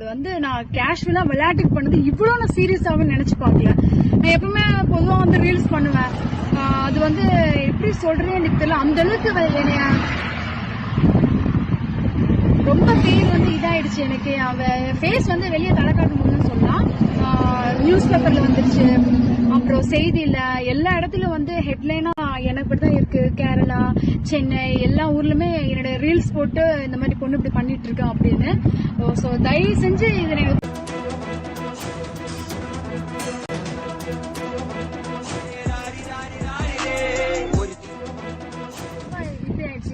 அது வந்து நான் கேஷுவலா விளையாட்டுக்கு பண்ணது இவ்வளோ நான் சீரியஸாவே நினைச்சு பார்க்கல. நான் எப்பவுமே பொதுவா வந்து ரீல்ஸ் பண்ணுவேன். அது வந்து எப்படி சொல்கிறேன்னு எனக்கு தெரியல. அந்த அளவுக்கு என்னைய ரொம்ப பேர் வந்து இதாயிடுச்சு எனக்கு. அவ ஃபேஸ் வந்து வெளியே தலை காட்ட முடியும்னு சொல்லலாம் நியூஸ் பேப்பர்ல வந்துருச்சு. அப்புறம் செய்தியில எல்லா இடத்துலயும் வந்து ஹெட்லைனா எனக்கு இப்படி தான் இருக்கு. கேரளா சென்னை எல்லா ஊர்லயுமே என்னோட ரீல்ஸ் போட்டு இந்த மாதிரி பொண்ணு இப்படி பண்ணிட்டு இருக்கேன் அப்படின்னு. ஸோ தயவு செஞ்சு இதனை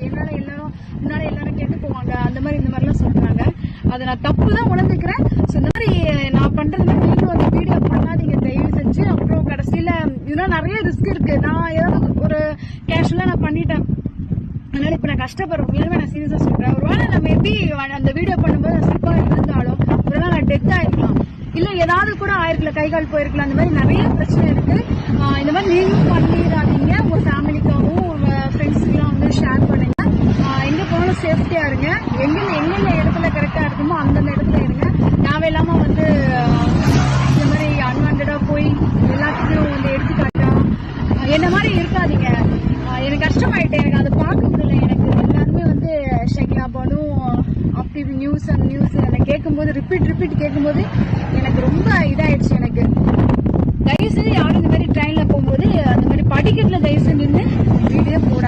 என்னால எல்லாரும் முன்னாடி எல்லாரும் கேட்டு போவாங்க. அந்த மாதிரி இந்த மாதிரிலாம் சொல்றாங்க. அதை நான் தப்பு தான் உணர்ந்துக்கிறேன். ஸோ இந்த மாதிரி நான் பண்றது நீங்களும் வந்து வீடியோ பண்ணாதீங்க. தயவு செஞ்சு. அப்புறம் கடைசியில இதெல்லாம் நிறைய ரிஸ்க் இருக்கு. நான் ஏதாவது ஒரு கேஷுவலாக நான் பண்ணிட்டேன். அதனால இப்போ நான் கஷ்டப்படுறேன். உண்மையாலுமே நான் சீரியஸாக சொல்கிறேன் ஒருவேளை நான் நம்ம வீடியோ பண்ணும்போது நான் சிப்பா இருந்தாலும் ஒருவேளை நான் டெத் ஆயிருக்கலாம். இல்ல ஏதாவது கூட ஆயிருக்கல கை கால் போயிருக்கலாம் அந்த மாதிரி நிறைய பிரச்சனை இருக்கு. இந்த மாதிரி நீங்களும் பண்ணிடாதீங்க. உங்க ஃபேமிலிக்காகவும் உங்க ஃப்ரெண்ட்ஸுக்கெல்லாம் வந்து ஷேர் பண்ணுங்க. எங்க போனாலும் சேஃப்டியா இருங்க. எங்க எங்கெந்த இடத்துல கரெக்டா இருக்குமோ அந்தந்த இடத்துல இருங்க. தேவையில்லாம வந்து இந்த மாதிரி அன்வான்டா போய் எல்லாத்துக்கும் வந்து எடுத்துக்காட்டா ஆஹ் என்ன மாதிரி இருக்காதீங்க. எனக்கு கஷ்டமாயிட்டேன் எனக்கு அதை பார்க்க முடியல எனக்கு எல்லாருமே வந்து ஷகிலா பானு அப்படி நியூஸ் அண்ட் நியூஸ் அதை கேட்கும்போது ரிப்பீட் ரிப்பீட் கேட்கும்போது எனக்கு ரொம்ப இதாயிடுச்சு.